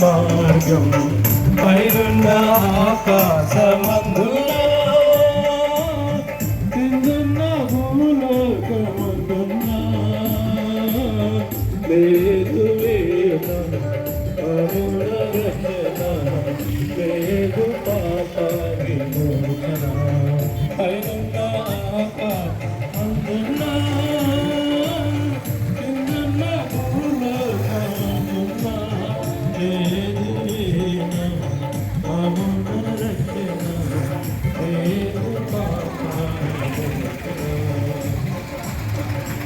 మార్గం పైరున్న ఆకాశమందుల కిందున్న భూలోకమందున్న. లేదు లేదు.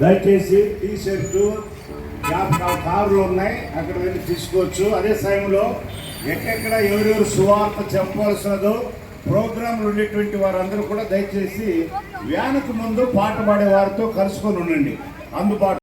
దయచేసి టీ షర్టు కార్లు ఉన్నాయి. అక్కడ వెళ్ళి తీసుకోవచ్చు. అదే సమయంలో ఎక్కడెక్కడ ఎవరెవరు సువార్త చెప్పవలసినదో ప్రోగ్రాంలు ఉండేటువంటి వారందరూ కూడా దయచేసి వ్యాన్కు ముందు పాట పాడే వారితో కలుసుకొని ఉండండి. అందుబాటు